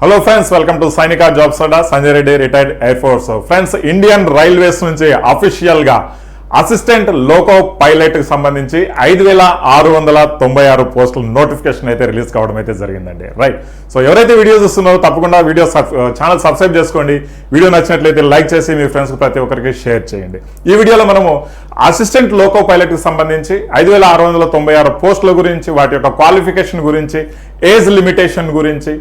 Hello friends welcome to Sainika jobs Adda Sanjay Reddy retired air force friends Indian railways నుంచి అఫీషియల్గా assistant loco పైలట్కి సంబంధించి ఐదు వేల ఆరు వందల తొంభై ఆరు పోస్టుల నోటిఫికేషన్ అయితే రిలీజ్ కావడం అయితే జరిగిందండి. రైట్ సో ఎవరైతే వీడియో చూస్తున్నారో తప్పకుండా వీడియో ఛానల్ సబ్స్క్రైబ్ చేసుకోండి. వీడియో నచ్చినట్లయితే లైక్ చేసి మీ ఫ్రెండ్స్ ప్రతి ఒక్కరికి షేర్ చేయండి. ఈ వీడియోలో మనము అసిస్టెంట్ లోకో పైలట్కి సంబంధించి ఐదు వేల ఆరు వందల తొంభై ఆరు పోస్టుల గురించి వాటి యొక్క క్వాలిఫికేషన్ గురించి ఏజ్ లిమిటేషన్ గురించి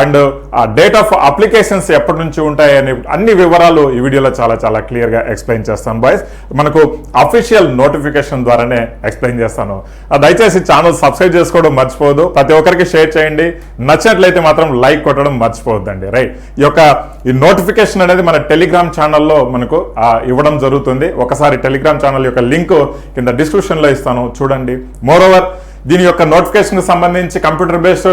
అండ్ ఆ డేట్ ఆఫ్ అప్లికేషన్స్ ఎప్పటి నుంచి ఉంటాయి అనే అన్ని వివరాలు ఈ వీడియోలో చాలా చాలా క్లియర్గా ఎక్స్ప్లెయిన్ చేస్తాను బాయ్స్ మనకు అఫీషియల్ నోటిఫికేషన్ ద్వారానే ఎక్స్ప్లెయిన్ చేస్తాను. దయచేసి ఛానల్ సబ్స్క్రైబ్ చేసుకోవడం మర్చిపోదు ప్రతి ఒక్కరికి షేర్ చేయండి. నచ్చినట్లయితే మాత్రం లైక్ కొట్టడం మర్చిపోవద్దండి. రైట్? ఈ యొక్క ఈ నోటిఫికేషన్ అనేది మన టెలిగ్రామ్ ఛానల్లో మనకు ఇవ్వడం జరుగుతుంది. ఒకసారి టెలిగ్రామ్ ఛానల్ యొక్క లింక్ కింద డిస్క్రిప్షన్లో ఇస్తాను. చూడండి. మోరోవర్ దీని యొక్క నోటిఫికేషన్ సంబంధించి computer based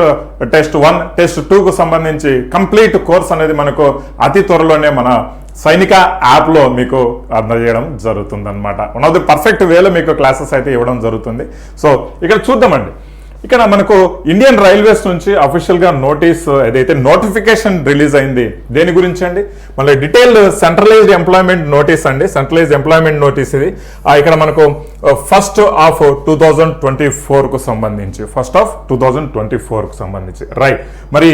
test one test టూకు సంబంధించి కంప్లీట్ కోర్స్ అనేది మనకు అతి త్వరలోనే మన సైనిక యాప్లో మీకు అందజేయడం జరుగుతుందన్నమాట. వన్ ఆఫ్ ది పర్ఫెక్ట్ వేలో మీకు క్లాసెస్ అయితే ఇవ్వడం జరుగుతుంది. సో ఇక్కడ చూద్దామండి. ఇక్కడ మనకు ఇండియన్ రైల్వేస్ నుంచి అఫీషియల్గా నోటీస్ ఏదైతే నోటిఫికేషన్ రిలీజ్ అయింది దేని గురించి అండి? మళ్ళీ డీటెయిల్డ్ సెంట్రలైజ్డ్ ఎంప్లాయ్మెంట్ నోటీస్ అండి. సెంట్రలైజ్డ్ ఎంప్లాయ్మెంట్ నోటీస్ ఇది. ఆ, ఇక్కడ మనకు first of two thousand twenty కు సంబంధించి first of two thousand twenty కు సంబంధించి. రైట్ మరి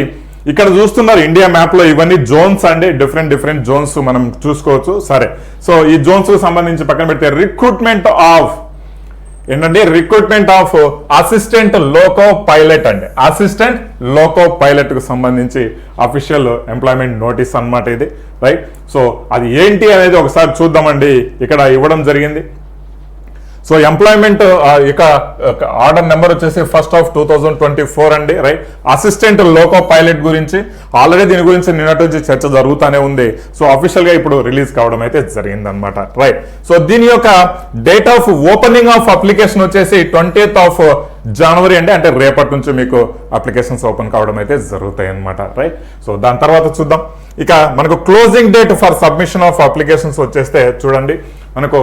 ఇక్కడ చూస్తున్నారు ఇండియా మ్యాప్లో ఇవన్నీ జోన్స్ అండి. డిఫరెంట్ డిఫరెంట్ జోన్స్ మనం చూసుకోవచ్చు. సరే. సో ఈ జోన్స్కు సంబంధించి పక్కన పెడితే రిక్రూట్మెంట్ ఆఫ్ ఏంటంటే recruitment of assistant loco pilot అండి. అసిస్టెంట్ లోకో పైలట్కు సంబంధించి అఫీషియల్ ఎంప్లాయ్మెంట్ నోటీస్ అన్నమాట ఇది రైట్ సో అది ఏంటి అనేది ఒకసారి చూద్దామండి. ఇక్కడ ఇవ్వడం జరిగింది. సో ఎంప్లాయ్మెంట్ uh, ఇక ఆర్డర్ నెంబర్ వచ్చేసి first of two thousand twenty four అండి రైట్ అసిస్టెంట్ లోకో పైలట్ గురించి ఆల్రెడీ దీని గురించి నిన్నటి నుంచి చర్చ జరుగుతూనే ఉంది. సో అఫీషియల్గా ఇప్పుడు రిలీజ్ కావడం అయితే జరిగిందనమాట రైట్ సో దీని యొక్క date of opening of application వచ్చేసి ట్వంటీత్ ఆఫ్ జనవరి అంటే అంటే రేపటి నుంచి మీకు అప్లికేషన్స్ ఓపెన్ కావడం అయితే జరుగుతాయి అనమాట రైట్ సో దాని తర్వాత చూద్దాం. ఇక మనకు closing date for submission of applications వచ్చేస్తే చూడండి మనకు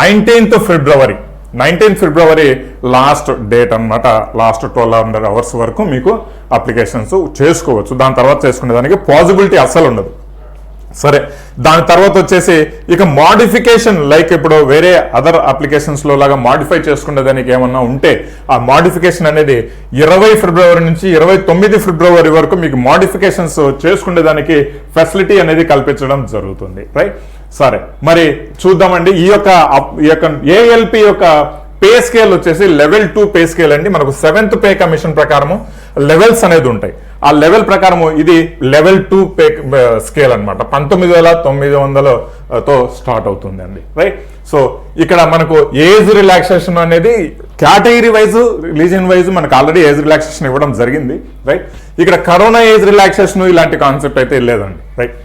nineteenth February nineteenth February last date అన్నమాట లాస్ట్ ట్వెల్వ్ హండ్రెడ్ అవర్స్ వరకు మీకు అప్లికేషన్స్ చేసుకోవచ్చు. దాని తర్వాత చేసుకునే దానికి పాసిబిలిటీ అస్సలు ఉండదు. సరే దాని తర్వాత వచ్చేసి ఇక మాడిఫికేషన్ లైక్ ఇప్పుడు వేరే అదర్ అప్లికేషన్స్లో లాగా మాడిఫై చేసుకునే దానికి ఏమన్నా ఉంటే ఆ మాడిఫికేషన్ అనేది ఇరవై ఫిబ్రవరి నుంచి ఇరవై తొమ్మిది ఫిబ్రవరి వరకు మీకు మాడిఫికేషన్స్ చేసుకునే దానికి ఫెసిలిటీ అనేది కల్పించడం జరుగుతుంది. రైట్ సరే మరి చూద్దామండి. ఈ యొక్క అప్- ఈ యొక్క ఏఎల్పి యొక్క పే స్కేల్ వచ్చేసి లెవెల్ టూ పే స్కేల్ అండి. మనకు సెవెంత్ పే కమిషన్ ప్రకారము లెవెల్స్ అనేది ఉంటాయి. ఆ లెవెల్ ప్రకారము ఇది లెవెల్ టూ పే స్కేల్ అన్నమాట. పంతొమ్మిది వేల తొమ్మిది వందలతో స్టార్ట్ అవుతుంది అండి రైట్ సో ఇక్కడ మనకు ఏజ్ రిలాక్సేషన్ అనేది కేటగిరీ వైజ్ రిలీజియన్ వైజ్ మనకు ఆల్రెడీ ఏజ్ రిలాక్సేషన్ ఇవ్వడం జరిగింది. రైట్ ఇక్కడ కరోనా ఏజ్ రిలాక్సేషన్ ఇలాంటి కాన్సెప్ట్ అయితే లేదండి. రైట్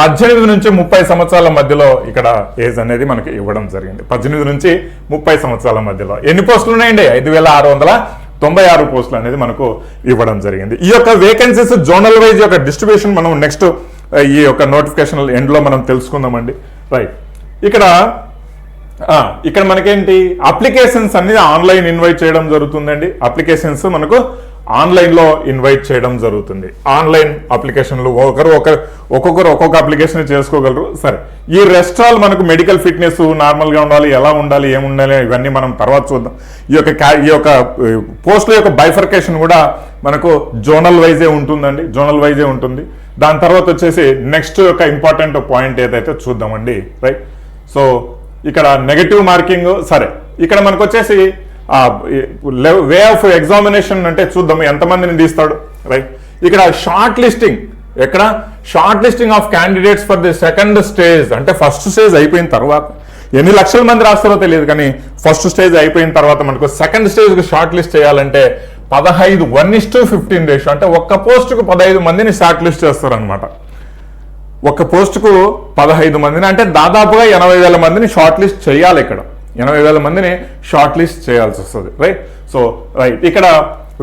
పద్దెనిమిది నుంచి ముప్పై సంవత్సరాల మధ్యలో ఇక్కడ ఏజ్ అనేది మనకి ఇవ్వడం జరిగింది. పద్దెనిమిది నుంచి ముప్పై సంవత్సరాల మధ్యలో. ఎన్ని పోస్టులు ఉన్నాయండి? ఐదు వేల ఆరు వందల తొంభై ఆరు పోస్టులు అనేది మనకు ఇవ్వడం జరిగింది. ఈ యొక్క వేకెన్సీస్ జోనల్ వైజ్ యొక్క డిస్ట్రిబ్యూషన్ మనం నెక్స్ట్ ఈ యొక్క నోటిఫికేషన్ ఎండ్లో మనం తెలుసుకుందామండి. రైట్ ఇక్కడ ఇక్కడ మనకేంటి? అప్లికేషన్స్ అనేది ఆన్లైన్ ఇన్వైట్ చేయడం జరుగుతుందండి. అప్లికేషన్స్ మనకు ఆన్లైన్లో ఇన్వైట్ చేయడం జరుగుతుంది. ఆన్లైన్ అప్లికేషన్లు ఒకరు ఒకరు ఒక్కొక్కరు ఒక్కొక్క అప్లికేషన్ చేసుకోగలరు. సరే ఈ రెస్టాల్ మనకు మెడికల్ ఫిట్నెస్ నార్మల్గా ఉండాలి ఎలా ఉండాలి ఏముండాలి ఉండాలి ఇవన్నీ మనం తర్వాత చూద్దాం. ఈ యొక్క క్యా- ఈ యొక్క పోస్టుల యొక్క బైఫర్కేషన్ కూడా మనకు జోనల్ వైజే ఉంటుందండి జోనల్ వైజే ఉంటుంది. దాని తర్వాత వచ్చేసి నెక్స్ట్ యొక్క ఇంపార్టెంట్ పాయింట్ ఏదైతే చూద్దామండి రైట్? సో ఇక్కడ నెగటివ్ మార్కింగ్ సరే ఇక్కడ మనకు వచ్చేసి వే ఆఫ్ ఎగ్జామినేషన్ అంటే చూద్దాం ఎంతమందిని తీస్తాడు రైట్? ఇక్కడ షార్ట్ లిస్టింగ్ ఎక్కడ? Short listing of candidates for the second stage అంటే ఫస్ట్ స్టేజ్ అయిపోయిన తర్వాత. ఎన్ని లక్షల మంది రాస్తారో తెలియదు కానీ ఫస్ట్ స్టేజ్ అయిపోయిన తర్వాత మనకు సెకండ్ స్టేజ్కి షార్ట్ లిస్ట్ చేయాలంటే పదహైదు one is to fifteen ratio అంటే ఒక్క పోస్టుకు పదహైదు మందిని షార్ట్ లిస్ట్ చేస్తారనమాట ఒక పోస్టుకు పదహైదు మందిని అంటే దాదాపుగా ఎనభై వేల మందిని షార్ట్ లిస్ట్ చేయాలి ఇక్కడ. ఎనభై వేల మందిని షార్ట్ లిస్ట్ చేయాల్సి వస్తుంది రైట్ సో రైట్ ఇక్కడ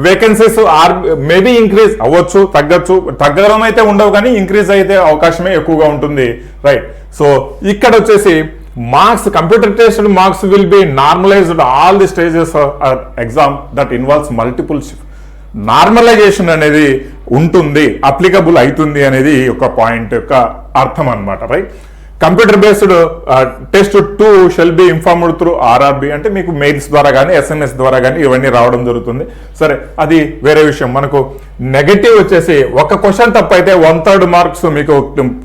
వేకెన్సీస్ ఆర్ మేబీ ఇంక్రీజ్ అవ్వచ్చు తగ్గచ్చు తగ్గడం అయితే ఉండవు కానీ ఇంక్రీజ్ అయితే అవకాశమే ఎక్కువగా ఉంటుంది రైట్ సో ఇక్కడ వచ్చేసి marks computer tested marks will be normalized all the stages exam that involves multiple normalization అనేది ఉంటుంది అప్లికబుల్ అవుతుంది అనేది ఒక పాయింట్ యొక్క అర్థం అనమాట right computer based test two shall be informed through RRB అంటే మీకు మెయిల్స్ ద్వారా కానీ ఎస్ఎంఎస్ ద్వారా కానీ ఇవన్నీ రావడం జరుగుతుంది. సరే అది వేరే విషయం. మనకు నెగటివ్ వచ్చేసి ఒక క్వశ్చన్ తప్పైతే వన్ థర్డ్ మార్క్స్ మీకు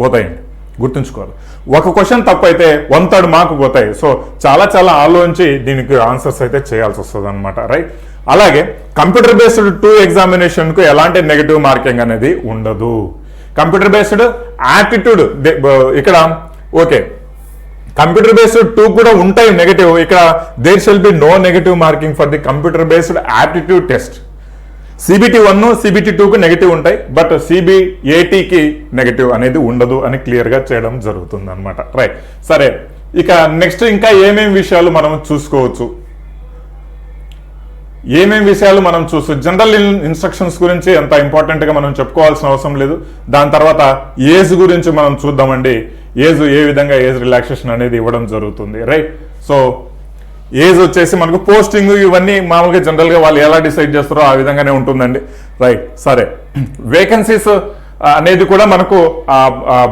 పోతాయండి గుర్తుంచుకోవాలి. ఒక క్వశ్చన్ తప్పైతే వన్ థర్డ్ మార్క్ పోతాయి. సో చాలా చాలా ఆలోచించి దీనికి ఆన్సర్స్ అయితే చేయాల్సి వస్తుంది అనమాట రైట్ అలాగే కంప్యూటర్ బేస్డ్ టూ ఎగ్జామినేషన్కు ఎలాంటి నెగటివ్ మార్కింగ్ అనేది ఉండదు. కంప్యూటర్ బేస్డ్ యాటిట్యూడ్ ఇక్కడ ఓకే. కంప్యూటర్ బేస్డ్ టూ కూడా ఉంటాయి నెగటివ్ ఇక్కడ there shall be no negative marking for the computer based aptitude test CBT one CBT టూకు negative ఉంటాయి బట్ సిబిఏటికి నెగటివ్ అనేది ఉండదు అని క్లియర్గా చేయడం జరుగుతుంది అనమాట రైట్ సరే. ఇక నెక్స్ట్ ఇంకా ఏమేమి విషయాలు మనం చూసుకోవచ్చు? ఏమేమి విషయాలు మనం చూస్తూ జనరల్ ఇన్స్ట్రక్షన్స్ గురించి ఎంత ఇంపార్టెంట్గా మనం చెప్పుకోవాల్సిన అవసరం లేదు. దాని తర్వాత ఏజ్ గురించి మనం చూద్దామండి. ఏజ్ ఏ విధంగా ఏజ్ రిలాక్సేషన్ అనేది ఇవ్వడం జరుగుతుంది రైట్ సో ఏజ్ వచ్చేసి మనకు పోస్టింగ్ ఇవన్నీ మామూలుగా జనరల్గా వాళ్ళు ఎలా డిసైడ్ చేస్తారో ఆ విధంగానే ఉంటుందండి రైట్ సరే వేకెన్సీస్ uh, అనేది కూడా మనకు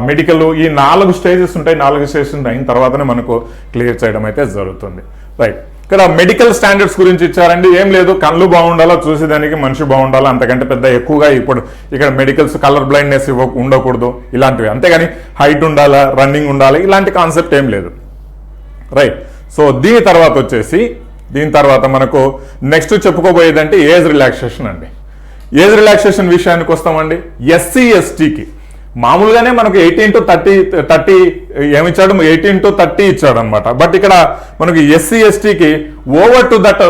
మెడికల్ ఈ నాలుగు స్టేజెస్ ఉంటాయి నాలుగు స్టేజెస్ అయిన తర్వాతనే మనకు క్లియర్ చేయడం అయితే జరుగుతుంది రైట్ ఇక్కడ మెడికల్ స్టాండర్డ్స్ గురించి ఇచ్చారండి. ఏం లేదు కళ్ళు బాగుండాలా చూసేదానికి మనిషి బాగుండాలా అంతకంటే పెద్ద ఎక్కువగా ఇప్పుడు ఇక్కడ మెడికల్స్ కలర్ బ్లైండ్నెస్ ఇవ్వ ఉండకూడదు ఇలాంటివి. అంతేగాని హైట్ ఉండాలా రన్నింగ్ ఉండాలి ఇలాంటి కాన్సెప్ట్ ఏం లేదు. రైట్ సో దీని తర్వాత వచ్చేసి దీని తర్వాత మనకు నెక్స్ట్ చెప్పుకోబోయేదంటే ఏజ్ రిలాక్సేషన్ అండి. ఏజ్ రిలాక్సేషన్ విషయానికి వస్తామండి. ఎస్సీ ఎస్టీకి మామూలుగానే మనకు ఎయిటీన్ టు థర్టీ థర్టీ ఏమిచ్చాడు? ఎయిటీన్ టు థర్టీ ఇచ్చాడు అనమాట బట్ ఇక్కడ మనకు ఎస్సీ ఎస్టీకి over to that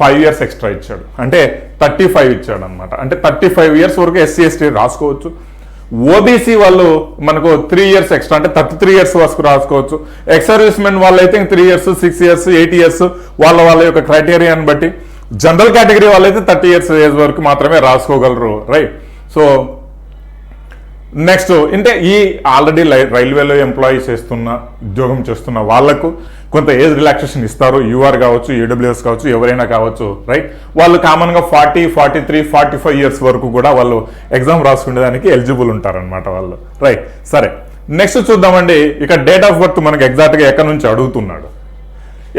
five years extra ఇచ్చాడు. అంటే థర్టీ ఫైవ్ ఇచ్చాడు అనమాట అంటే థర్టీ ఫైవ్ ఇయర్స్ వరకు ఎస్సీ ఎస్టీ రాసుకోవచ్చు. ఓబీసీ వాళ్ళు మనకు త్రీ ఇయర్స్ ఎక్స్ట్రా అంటే థర్టీ త్రీ ఇయర్స్ వరకు రాసుకోవచ్చు. ఎక్స్ వాళ్ళు అయితే three years six years eight years వాళ్ళ వాళ్ళ యొక్క క్రైటీరియాని బట్టి. జనరల్ కేటగిరీ వాళ్ళైతే థర్టీ ఇయర్స్ ఏజ్ వరకు మాత్రమే రాసుకోగలరు. రైట్? సో నెక్స్ట్ అంటే ఈ ఆల్రెడీ రైల్వేలో ఎంప్లాయీ చేస్తున్న ఉద్యోగం చేస్తున్న వాళ్ళకు కొంత ఏజ్ రిలాక్సేషన్ ఇస్తారు. యూఆర్ కావచ్చు ఏడబ్ల్యూఎస్ కావచ్చు ఎవరైనా కావచ్చు రైట్ వాళ్ళు కామన్గా forty forty three forty five years వరకు కూడా వాళ్ళు ఎగ్జామ్ రాసుకునేదానికి ఎలిజిబుల్ ఉంటారనమాట వాళ్ళు. రైట్ సరే. నెక్స్ట్ చూద్దామండి. ఇక డేట్ ఆఫ్ బర్త్ మనకి ఎగ్జాక్ట్గా ఎక్కడి నుంచి అడుగుతున్నాడు?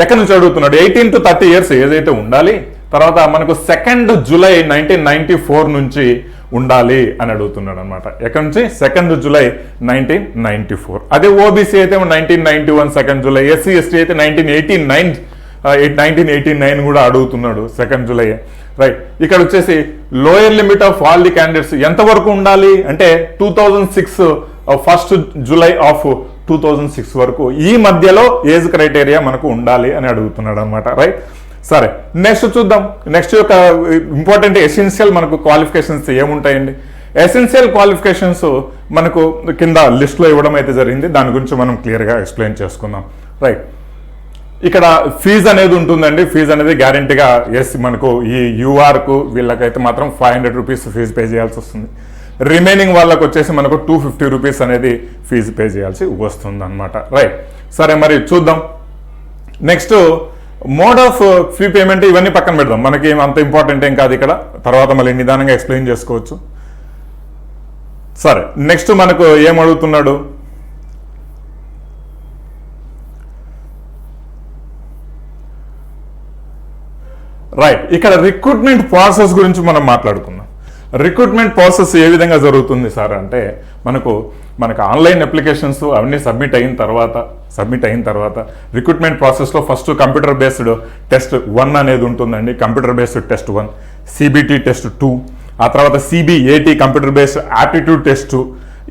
ఎక్కడి నుంచి అడుగుతున్నాడు? ఎయిటీన్ టు థర్టీ ఇయర్స్ ఏదైతే ఉండాలి తర్వాత మనకు second July nineteen ninety four నుంచి ఉండాలి అని అడుగుతున్నాడు అనమాట ఎక్కడి నుంచి? Second July nineteen ninety four అదే ఓబీసీ అయితే nineteen ninety one second July SC ST అయితే nineteen eighty nine nineteen eighty nine కూడా అడుగుతున్నాడు సెకండ్ జూలై రైట్ ఇక్కడ వచ్చేసి lower limit of all the candidates ఎంతవరకు ఉండాలి? అంటే two thousand six first July of two thousand six వరకు ఈ మధ్యలో ఏజ్ క్రైటీరియా మనకు ఉండాలి అని అడుగుతున్నాడు అనమాట రైట్ సరే నెక్స్ట్ చూద్దాం. నెక్స్ట్ యొక్క ఇంపార్టెంట్ ఎసెన్షియల్ మనకు క్వాలిఫికేషన్స్ ఏముంటాయండి? ఎసెన్షియల్ క్వాలిఫికేషన్స్ మనకు కింద లిస్ట్లో ఇవ్వడం అయితే జరిగింది. దాని గురించి మనం క్లియర్గా ఎక్స్ప్లెయిన్ చేసుకుందాం. రైట్ ఇక్కడ ఫీజు అనేది ఉంటుందండి. ఫీజు అనేది గ్యారంటీగా ఎస్ మనకు ఈ యూఆర్కు వీళ్ళకైతే మాత్రం five hundred rupees fee pay చేయాల్సి వస్తుంది. రిమైనింగ్ వాళ్ళకు వచ్చేసి మనకు టూ ఫిఫ్టీ రూపీస్ అనేది ఫీజు పే చేయాల్సి వస్తుంది అనమాట రైట్ సరే మరి చూద్దాం. Next mode of fee payment ఇవన్నీ పక్కన పెడదాం. మనకి అంత ఇంపార్టెంట్ ఏం కాదు ఇక్కడ. తర్వాత మళ్ళీ నిదానంగా ఎక్స్ప్లెయిన్ చేసుకోవచ్చు. సరే నెక్స్ట్ మనకు ఏం అడుగుతున్నాడు? రైట్ ఇక్కడ రిక్రూట్మెంట్ ప్రాసెస్ గురించి మనం మాట్లాడుకుందాం. రిక్రూట్మెంట్ ప్రాసెస్ ఏ విధంగా జరుగుతుంది సార్? అంటే మనకు మనకు ఆన్లైన్ అప్లికేషన్స్ అవన్నీ సబ్మిట్ అయిన తర్వాత సబ్మిట్ అయిన తర్వాత రిక్రూట్మెంట్ ప్రాసెస్లో first computer based test one అనేది ఉంటుందండి. Computer based test one CBT test two ఆ తర్వాత CBAT computer based aptitude test.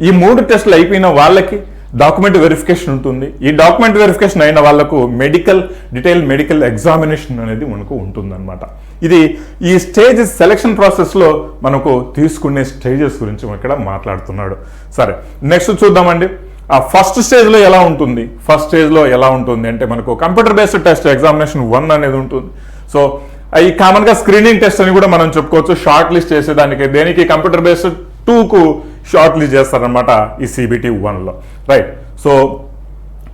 ఈ మూడు టెస్టులు అయిపోయిన వాళ్ళకి డాక్యుమెంట్ వెరిఫికేషన్ ఉంటుంది. ఈ డాక్యుమెంట్ వెరిఫికేషన్ అయిన వాళ్ళకు మెడికల్ డీటెయిల్ మెడికల్ ఎగ్జామినేషన్ అనేది మనకు ఉంటుందన్నమాట. ఇది ఈ స్టేజ్ సెలక్షన్ ప్రాసెస్లో మనకు తీసుకునే స్టేజెస్ గురించి ఇక్కడ మాట్లాడుతున్నాడు. సరే నెక్స్ట్ చూద్దామండి. ఆ ఫస్ట్ స్టేజ్లో ఎలా ఉంటుంది? ఫస్ట్ స్టేజ్లో ఎలా ఉంటుంది? అంటే మనకు computer based test examination one అనేది ఉంటుంది. సో ఈ కామన్గా స్క్రీనింగ్ టెస్ట్ అని కూడా మనం చెప్పుకోవచ్చు. షార్ట్ లిస్ట్ చేసేదానికి దేనికి? కంప్యూటర్ బేస్డ్ టూకు షార్ట్ లిస్ట్ చేస్తారనమాట ఈ సిబిటి వన్లో రైట్ సో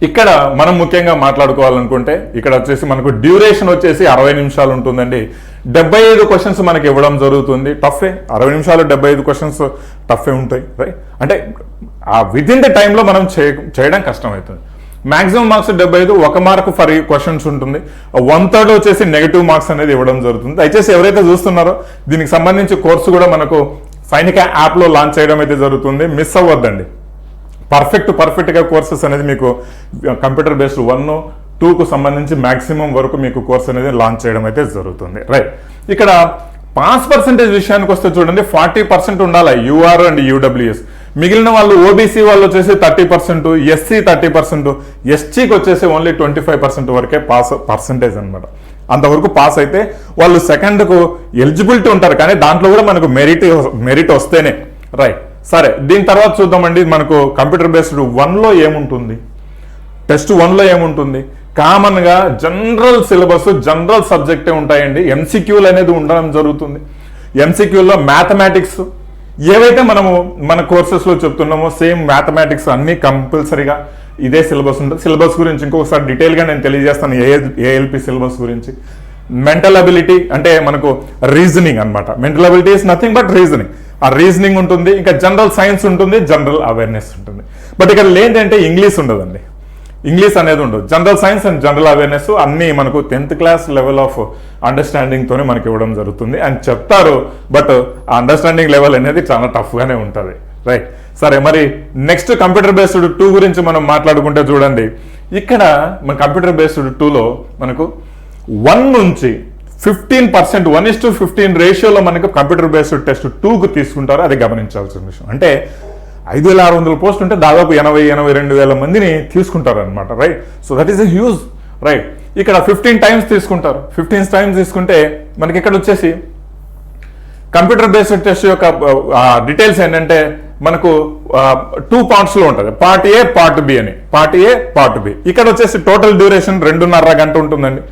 ఇక్కడ మనం ముఖ్యంగా మాట్లాడుకోవాలనుకుంటే ఇక్కడ వచ్చేసి మనకు డ్యూరేషన్ వచ్చేసి అరవై నిమిషాలు ఉంటుందండి. డెబ్బై ఐదు క్వశ్చన్స్ మనకి ఇవ్వడం జరుగుతుంది. టఫే. అరవై నిమిషాలు డెబ్బై ఐదు క్వశ్చన్స్ టఫే ఉంటాయి రైట్ అంటే ఆ విత్ ఇన్ ద టైంలో మనం చేయ చేయడం కష్టమవుతుంది. మాక్సిమం మార్క్స్ డెబ్బై ఐదు ఒక మార్క్ ఫర్ క్వశ్చన్స్ ఉంటుంది. వన్ థర్డ్ వచ్చేసి నెగిటివ్ మార్క్స్ అనేది ఇవ్వడం జరుగుతుంది. దయచేసి ఎవరైతే చూస్తున్నారో దీనికి సంబంధించి కోర్సు కూడా మనకు సైనిక యాప్లో లాంచ్ చేయడం అయితే జరుగుతుంది. మిస్ అవ్వద్దండి. పర్ఫెక్ట్ పర్ఫెక్ట్గా కోర్సెస్ అనేది మీకు కంప్యూటర్ బేస్డ్ వన్ టూకు సంబంధించి మ్యాక్సిమం వరకు మీకు కోర్స్ అనేది లాంచ్ చేయడం అయితే జరుగుతుంది. రైట్ ఇక్కడ పాస్ పర్సెంటేజ్ విషయానికి వస్తే చూడండి ఫార్టీ పర్సెంట్ ఉండాలి. యూఆర్ అండ్ యూడబ్ల్యూఎస్ మిగిలిన వాళ్ళు ఓబీసీ వాళ్ళు వచ్చేసి thirty percent SC thirty percent ఎస్టీకి వచ్చేసి ఓన్లీ ట్వంటీ ఫైవ్ పర్సెంట్ వరకే పాస్ పర్సెంటేజ్ అనమాట అంతవరకు పాస్ అయితే వాళ్ళు సెకండ్కు ఎలిజిబిలిటీ ఉంటారు కానీ దాంట్లో కూడా మనకు మెరిట్ మెరిట్ వస్తేనే. రైట్ సరే దీని తర్వాత చూద్దామండి. మనకు కంప్యూటర్ బేస్డ్ వన్లో ఏముంటుంది? టెస్ట్ వన్లో ఏముంటుంది? కామన్గా జనరల్ సిలబస్ జనరల్ సబ్జెక్టే ఉంటాయండి. ఎంసీక్యూలు అనేది ఉండడం జరుగుతుంది. ఎంసీక్యూల్లో మ్యాథమెటిక్స్ ఏవైతే మనము మన కోర్సెస్లో చెప్తున్నామో సేమ్ మ్యాథమెటిక్స్ అన్నీ కంపల్సరీగా ఇదే సిలబస్ ఉంటుంది. సిలబస్ గురించి ఇంకొకసారి డీటెయిల్గా నేను తెలియజేస్తాను. ఏ ఏఎల్పి సిలబస్ గురించి. మెంటల్ అబిలిటీ అంటే మనకు రీజనింగ్ అన్నమాట. Mental ability is nothing but reasoning ఆ రీజనింగ్ ఉంటుంది ఇంకా జనరల్ సైన్స్ ఉంటుంది జనరల్ అవేర్నెస్ ఉంటుంది. బట్ ఇక్కడ ఏంటంటే ఇంగ్లీష్ ఉండదండి. ఇంగ్లీష్ అనేది ఉండదు. General science and general awareness అన్నీ మనకు టెన్త్ క్లాస్ లెవెల్ ఆఫ్ అండర్స్టాండింగ్తోనే మనకి ఇవ్వడం జరుగుతుంది. అని చెప్తారు బట్ ఆ అండర్స్టాండింగ్ లెవెల్ అనేది చాలా టఫ్గానే ఉంటుంది. రైట్ సరే మరి నెక్స్ట్ కంప్యూటర్ బేస్డ్ టూ గురించి మనం మాట్లాడుకుంటే చూడండి. ఇక్కడ మన కంప్యూటర్ బేస్డ్ టూలో మనకు వన్ నుంచి fifteen percent one is to fifteen రేషియోలో మనకు కంప్యూటర్ బేస్డ్ టెస్ట్ టూకు తీసుకుంటారు అది గమనించాల్సిన విషయం. అంటే ఐదు వేల ఆరు వందల పోస్ట్ ఉంటే దాదాపు ఎనభై ఎనభై రెండు వేల మందిని తీసుకుంటారు అనమాట right so that is a huge right ఇక్కడ ఫిఫ్టీన్ టైమ్స్ తీసుకుంటారు. ఫిఫ్టీన్ టైమ్స్ తీసుకుంటే మనకి ఇక్కడ వచ్చేసి కంప్యూటర్ బేస్డ్ టెస్ట్ యొక్క డీటెయిల్స్ ఏంటంటే మనకు టూ పార్ట్స్లో ఉంటుంది. పార్ట్ ఏ పార్ట్ బి అని. పార్ట్ ఏ పార్ట్ బి ఇక్కడ వచ్చేసి టోటల్ డ్యూరేషన్ రెండున్నర గంట ఉంటుందండి.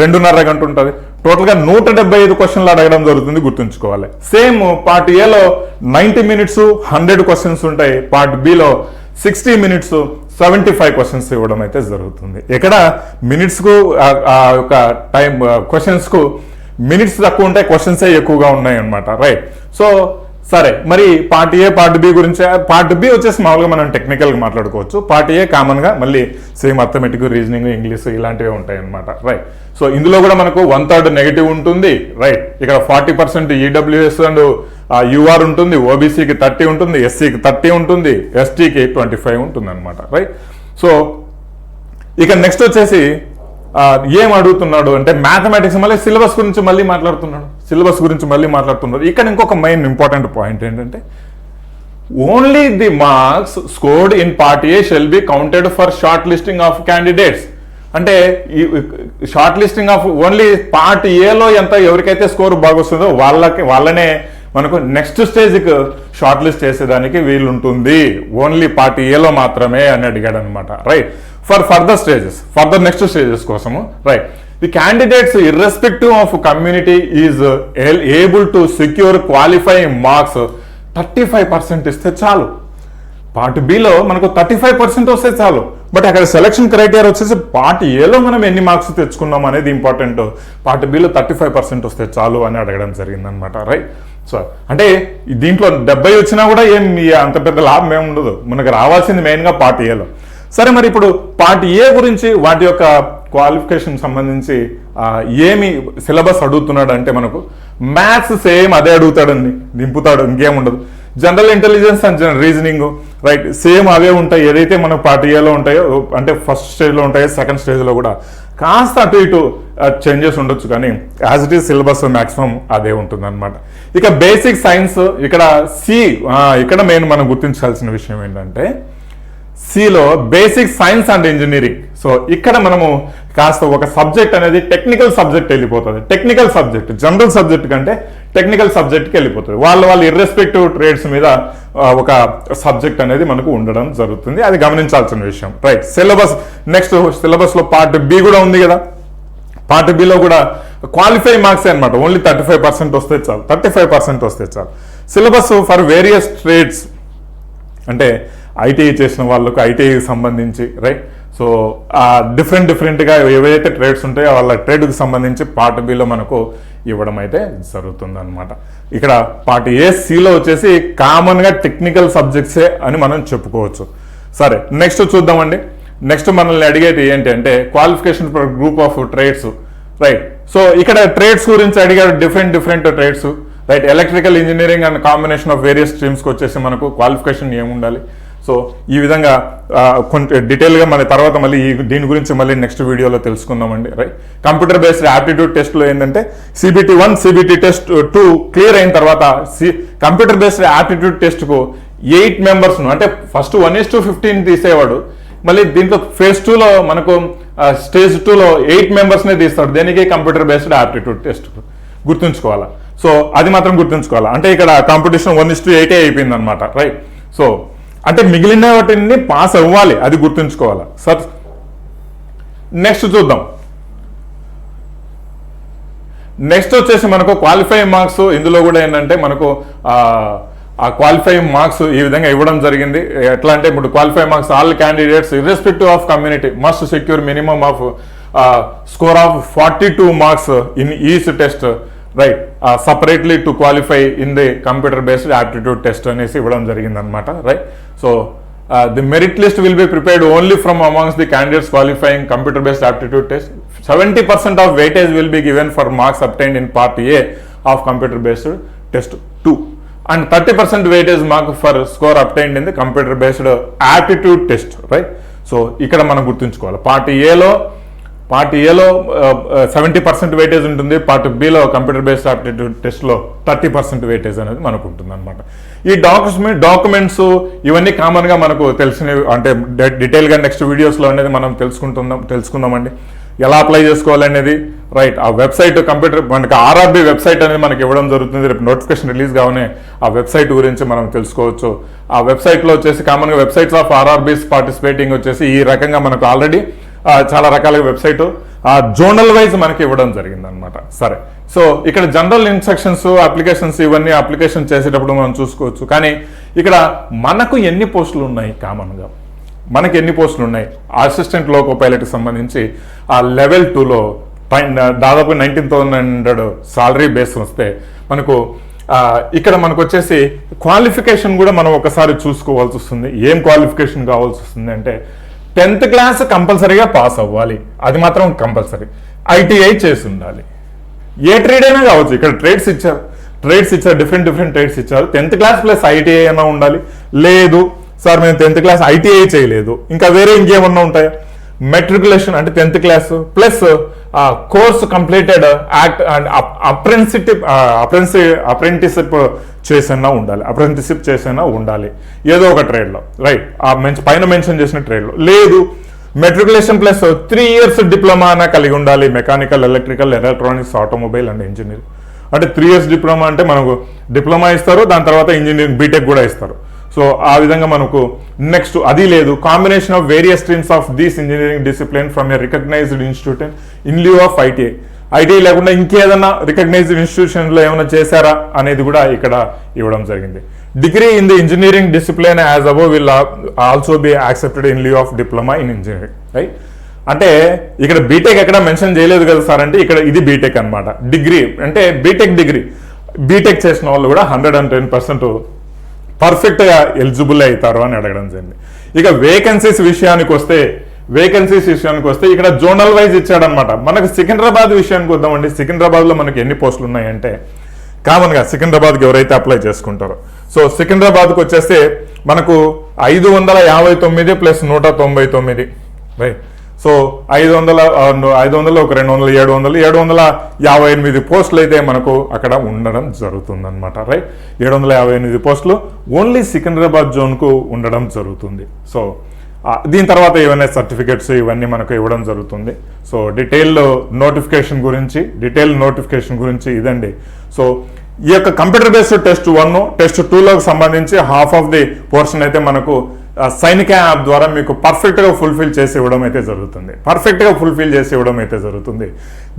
రెండున్నర గంట ఉంటుంది. టోటల్గా నూట డెబ్బై ఐదు క్వశ్చన్లు అడగడం జరుగుతుంది గుర్తుంచుకోవాలి. సేమ్ పార్ట్ ఏలో నైంటీ మినిట్స్ హండ్రెడ్ క్వశ్చన్స్ ఉంటాయి. Part below sixty minutes seventy five questions ఇవ్వడం అయితే జరుగుతుంది. ఇక్కడ మినిట్స్కు ఆ- యొక్క టైం క్వశ్చన్స్కు మినిట్స్ తక్కువ ఉంటాయి క్వశ్చన్సే ఎక్కువగా ఉన్నాయి అనమాట రైట్. సో సరే మరి పార్ట్ ఏ పార్ట్ బి గురించి పార్ట్ బి వచ్చేసి మామూలుగా మనం టెక్నికల్గా మాట్లాడుకోవచ్చు. పార్ట్ ఏ కామన్గా మళ్ళీ సేమ్ అర్థమెటిక్ రీజనింగ్ ఇంగ్లీష్ ఇలాంటివి ఉంటాయి అనమాట రైట్ సో ఇందులో కూడా మనకు వన్ థర్డ్ నెగిటివ్ ఉంటుంది. రైట్ ఇక్కడ forty percent EWS and UR ఉంటుంది. ఓబీసీకి థర్టీ ఉంటుంది. ఎస్సీకి థర్టీ ఉంటుంది. ఎస్టీకి ట్వంటీ ఫైవ్ ఉంటుంది అనమాట రైట్ సో ఇక నెక్స్ట్ వచ్చేసి ఏం అడుగుతున్నాడు అంటే మ్యాథమెటిక్స్ మళ్ళీ సిలబస్ గురించి మళ్ళీ మాట్లాడుతున్నాడు. సిలబస్ గురించి మళ్ళీ మాట్లాడుతున్నాడు. ఇక్కడ ఇంకొక మెయిన్ ఇంపార్టెంట్ పాయింట్ ఏంటంటే only the marks scored in part A shall be counted for short listing of candidates అంటే ఈ short listing of only part ఏలో ఎంత ఎవరికైతే స్కోర్ బాగొస్తుందో వాళ్ళకి వాళ్ళనే మనకు నెక్స్ట్ స్టేజ్కి షార్ట్ లిస్ట్ చేసేదానికి వీలుంటుంది. ఓన్లీ పార్ట్ ఏలో మాత్రమే అని అడిగాడు అనమాట right for further stages further next stages కోసము. Right the candidates irrespective of community is able to secure qualifying marks thirty five percent ఇస్తే చాలు. పార్ట్ బిలో మనకు థర్టీ ఫైవ్ పర్సెంట్ వస్తే చాలు. బట్ అక్కడ సెలక్షన్ క్రైటీరియా వచ్చేసి పార్ట్ ఏలో మనం ఎన్ని మార్క్స్ తెచ్చుకున్నాం అనేది ఇంపార్టెంట్ పార్ట్ బిలో థర్టీ ఫైవ్ పర్సెంట్ వస్తే చాలు అని అడగడం జరిగిందనమాట రైట్ సో అంటే దీంట్లో డెబ్బై వచ్చినా కూడా ఏం అంత పెద్ద లాభం ఏమి ఉండదు. మనకు రావాల్సింది మెయిన్గా పార్ట్ ఏలో సరే మరి ఇప్పుడు పార్ట్ ఏ గురించి వాటి యొక్క క్వాలిఫికేషన్ సంబంధించి ఏమి సిలబస్ అడుగుతున్నాడు అంటే మనకు మ్యాథ్స్ సేమ్ అదే అడుగుతాడండి. దింపుతాడు ఇంకేం ఉండదు. General intelligence and reasoning right same అవే ఉంటాయి. ఏదైతే మన పార్ట్ ఏలో ఉంటాయో అంటే ఫస్ట్ స్టేజ్లో ఉంటాయో సెకండ్ స్టేజ్లో కూడా కాస్త అటు ఇటు చేంజెస్ ఉండొచ్చు కానీ as it is syllabus maximum అదే ఉంటుంది అనమాట ఇక బేసిక్ సైన్స్ ఇక్కడ సి ఇక్కడ మెయిన్ మనం గుర్తించాల్సిన విషయం ఏంటంటే సిలో basic science and engineering so ఇక్కడ మనము కాస్త ఒక సబ్జెక్ట్ అనేది టెక్నికల్ సబ్జెక్ట్ వెళ్ళిపోతుంది. టెక్నికల్ సబ్జెక్ట్ జనరల్ సబ్జెక్ట్ కంటే టెక్నికల్ సబ్జెక్ట్కి వెళ్ళిపోతుంది. వాళ్ళ వాళ్ళ ఇర్రెస్పెక్టివ్ ట్రేడ్స్ మీద ఒక సబ్జెక్ట్ అనేది మనకు ఉండడం జరుగుతుంది. అది గమనించాల్సిన విషయం. రైట్ సిలబస్ నెక్స్ట్ సిలబస్లో పార్ట్ బి కూడా ఉంది కదా. పార్ట్ బిలో కూడా క్వాలిఫై మార్క్స్ అనమాట ఓన్లీ థర్టీ ఫైవ్ పర్సెంట్ వస్తే చాలు. థర్టీ ఫైవ్ పర్సెంట్ వస్తే చాలు. సిలబస్ ఫర్ వేరియస్ ట్రేడ్స్ అంటే ఐటీఐ చేసిన వాళ్ళకు ఐటీఐకి సంబంధించి రైట్ సో డిఫరెంట్ డిఫరెంట్గా ఏవైతే ట్రేడ్స్ ఉంటాయో వాళ్ళ ట్రేడ్కి సంబంధించి పార్ట్ బిలో మనకు ఇవ్వడం అయితే జరుగుతుంది అనమాట ఇక్కడ పార్ట్ ఏ సిలో వచ్చేసి కామన్గా టెక్నికల్ సబ్జెక్ట్సే అని మనం చెప్పుకోవచ్చు. సరే నెక్స్ట్ చూద్దామండి. నెక్స్ట్ మనల్ని అడిగేది ఏంటి అంటే qualification for group of trades right so ఇక్కడ ట్రేడ్స్ గురించి అడిగారు different different trades right electrical engineering and combination of various స్ట్రీమ్స్కి వచ్చేసి మనకు క్వాలిఫికేషన్ ఏముండాలి? సో ఈ విధంగా ఆ, కొంచెం డీటెయిల్గా మన తర్వాత మళ్ళీ ఈ దీని గురించి మళ్ళీ నెక్స్ట్ వీడియోలో తెలుసుకుందామండి రైట్? కంప్యూటర్ బేస్డ్ యాప్టిట్యూడ్ టెస్ట్లో ఏంటంటే CBT one CBT test two clear అయిన తర్వాత సి కంప్యూటర్ బేస్డ్ యాప్టిట్యూడ్ టెస్ట్కు ఎయిట్ మెంబర్స్ను అంటే first one is to fifteen తీసేవాడు మళ్ళీ దీంట్లో ఫేజ్ టూలో మనకు స్టేజ్ టూలో ఎయిట్ మెంబర్స్నే తీస్తాడు దేనికి? కంప్యూటర్ బేస్డ్ యాప్టిట్యూడ్ టెస్ట్ గుర్తుంచుకోవాలా? సో అది మాత్రం గుర్తుంచుకోవాలా? అంటే ఇక్కడ కాంపిటీషన్ వన్ ఇస్ టు ఎయిటే అయిపోయింది అనమాట రైట్? సో అంటే మిగిలిన వాటిని పాస్ అవ్వాలి అది గుర్తుంచుకోవాలి? సార్ నెక్స్ట్ చూద్దాం. నెక్స్ట్ వచ్చేసి మనకు క్వాలిఫై మార్క్స్ ఇందులో కూడా ఏంటంటే మనకు ఆ, క్వాలిఫై మార్క్స్ ఈ విధంగా ఇవ్వడం జరిగింది. ఎట్లా అంటే ఇప్పుడు qualify marks all candidates irrespective of community must secure minimum of score of forty two marks in each test right separately to qualify in the computer based aptitude test అనేసి ఇవ్వడం జరిగింది అనమాట right so the merit list will be prepared only from amongst the candidates qualifying computer based aptitude test seventy percent of weightage will be given for marks obtain in part A of computer based test two and thirty percent weightage mark for score obtained in the computer based aptitude test right so ఇక్కడ మనం గుర్తుంచుకోవాలి. Part ఏలో part ఏలో seventy percent weightage ఉంటుంది. Part బిలో computer based aptitude టెస్ట్లో thirty percent weightage అనేది మనకు ఉంటుంది అనమాట ఈ డాక్యుమెంట్ డాక్యుమెంట్స్ ఇవన్నీ కామన్గా మనకు తెలిసినవి అంటే డీటెయిల్గా నెక్స్ట్ వీడియోస్లో అనేది మనం తెలుసుకుంటుందాం తెలుసుకుందామండి ఎలా అప్లై చేసుకోవాలనేది రైట్ ఆ వెబ్సైట్ కంప్యూటర్ మనకి ఆర్ఆర్బి వెబ్సైట్ అనేది మనకి ఇవ్వడం జరుగుతుంది. రేపు నోటిఫికేషన్ రిలీజ్ కావనే ఆ వెబ్సైట్ గురించి మనం తెలుసుకోవచ్చు. ఆ వెబ్సైట్లో వచ్చేసి కామన్గా వెబ్సైట్స్ ఆఫ్ ఆర్ఆర్బీస్ పార్టిసిపేటింగ్ వచ్చేసి ఈ రకంగా మనకు ఆల్రెడీ చాలా రకాలుగా వెబ్సైట్. జోనల్ వైజ్ మనకి ఇవ్వడం జరిగింది అనమాట సరే. సో ఇక్కడ జనరల్ ఇన్స్ట్రక్షన్స్ అప్లికేషన్స్ ఇవన్నీ అప్లికేషన్ చేసేటప్పుడు మనం చూసుకోవచ్చు. కానీ ఇక్కడ మనకు ఎన్ని పోస్టులు ఉన్నాయి కామన్గా? మనకి ఎన్ని పోస్టులు ఉన్నాయి అసిస్టెంట్ లోకో పైలట్కి సంబంధించి ఆ లెవెల్ టూలో దాదాపు nineteen thousand hundred salary base వస్తే మనకు ఇక్కడ మనకు వచ్చేసి క్వాలిఫికేషన్ కూడా మనం ఒకసారి చూసుకోవాల్సి వస్తుంది. ఏం క్వాలిఫికేషన్ కావాల్సి వస్తుంది అంటే టెన్త్ క్లాస్ కంపల్సరీగా పాస్ అవ్వాలి. అది మాత్రం కంపల్సరీ. ఐటీఐ చేసి ఉండాలి. ఏ ట్రేడ్ అయినా కావచ్చు. ఇక్కడ ట్రేడ్స్ ఇచ్చారు. ట్రేడ్స్ ఇచ్చారు. డిఫరెంట్ డిఫరెంట్ ట్రేడ్స్ ఇచ్చారు. టెన్త్ క్లాస్ ప్లస్ ఐటీఐ అయినా ఉండాలి. లేదు. సార్ మేము టెన్త్ క్లాస్ ఐటీఐ చేయలేదు. ఇంకా వేరే ఇంకేమన్నా ఉంటాయా? మెట్రికులేషన్ అంటే tenth class plus course completed act and apprenticeship apprentice apprenticeship చేసైనా ఉండాలి. అప్రెంటిసిప్ చేసైనా ఉండాలి. ఏదో ఒక ట్రేడ్లో రైట్? ఆ మెన్ పైన మెన్షన్ చేసిన ట్రేడ్లో. లేదు matriculation plus three years diploma అయినా కలిగి ఉండాలి. Mechanical electrical electronics automobile and engineering. అంటే త్రీ ఇయర్స్ డిప్లొమా అంటే మనకు డిప్లొమా ఇస్తారు దాని తర్వాత ఇంజనీరింగ్ బీటెక్ కూడా ఇస్తారు. సో ఆ విధంగా మనకు నెక్స్ట్ అది లేదు. Combination of various streams of these engineering discipline from a recognised institute in leave of ITI ITI లేకుండా ఇంకేదన్నా రికగ్నైజ్డ్ ఇన్స్టిట్యూషన్లో ఏమైనా చేశారా అనేది కూడా ఇక్కడ ఇవ్వడం జరిగింది. Degree in the engineering discipline as above will also be accepted in leave of diploma in engineering right అంటే ఇక్కడ బీటెక్ ఎక్కడ మెన్షన్ చేయలేదు కదా సార్ అంటే ఇక్కడ ఇది బీటెక్ అన్నమాట. డిగ్రీ అంటే బీటెక్ డిగ్రీ బీటెక్ చేసిన వాళ్ళు కూడా హండ్రెడ్ అండ్ టెన్ పర్సెంట్ పర్ఫెక్ట్గా ఎలిజిబుల్ అవుతారు అని అడగడం జరిగింది. ఇక వేకెన్సీస్ విషయానికి వస్తే వేకెన్సీస్ విషయానికి వస్తే ఇక్కడ జోనల్ వైజ్ ఇచ్చాడనమాట మనకు సికింద్రాబాద్ విషయానికి వద్దామండి. సికింద్రాబాద్లో మనకి ఎన్ని పోస్టులు ఉన్నాయంటే కామన్గా సికింద్రాబాద్కి ఎవరైతే అప్లై చేసుకుంటారో. సో సికింద్రాబాద్కి వచ్చేస్తే మనకు ఐదు వందల యాభై తొమ్మిది ప్లస్ నూట తొంభై తొమ్మిది రైట్ సో ఐదు వందల ఐదు వందలు ఒక రెండు వందలు ఏడు వందలు ఏడు వందల యాభై ఎనిమిది పోస్టులు అయితే మనకు అక్కడ ఉండడం జరుగుతుందన్నమాట రైట్? ఏడు వందల యాభై ఎనిమిది పోస్టులు ఓన్లీ సికింద్రాబాద్ జోన్కు ఉండడం జరుగుతుంది. సో దీని తర్వాత ఏమైనా సర్టిఫికెట్స్ ఇవన్నీ మనకు ఇవ్వడం జరుగుతుంది. సో డీటెయిల్ నోటిఫికేషన్ గురించి డీటెయిల్ నోటిఫికేషన్ గురించి ఇదండి. సో ఈ యొక్క computer based test one test టూలోకి సంబంధించి హాఫ్ ఆఫ్ ది పోర్షన్ అయితే మనకు సైనిక యాప్ ద్వారా మీకు పర్ఫెక్ట్గా ఫుల్ఫిల్ చేసి ఇవ్వడం అయితే జరుగుతుంది. పర్ఫెక్ట్గా ఫుల్ఫిల్ చేసి ఇవ్వడం అయితే జరుగుతుంది.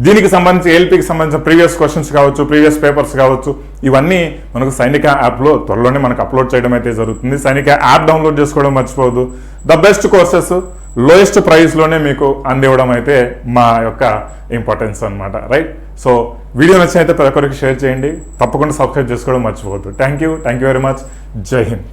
దీనికి సంబంధించి ఏల్పీకి సంబంధించిన ప్రీవియస్ క్వశ్చన్స్ కావచ్చు ప్రీవియస్ పేపర్స్ కావచ్చు ఇవన్నీ మనకు సైనిక యాప్లో త్వరలోనే మనకు అప్లోడ్ చేయడం అయితే జరుగుతుంది. సైనిక యాప్ డౌన్లోడ్ చేసుకోవడం మర్చిపోవద్దు. ద బెస్ట్ కోర్సెస్ లోయెస్ట్ ప్రైస్లోనే మీకు అందివ్వడం అయితే మా యొక్క ఇంపార్టెన్స్ అనమాట రైట్ సో వీడియో నచ్చినైతే ప్రతి ఒక్కరికి షేర్ చేయండి. తప్పకుండా సబ్స్క్రైబ్ చేసుకోవడం మర్చిపోవద్దు. Thank you thank you very much Jai Hind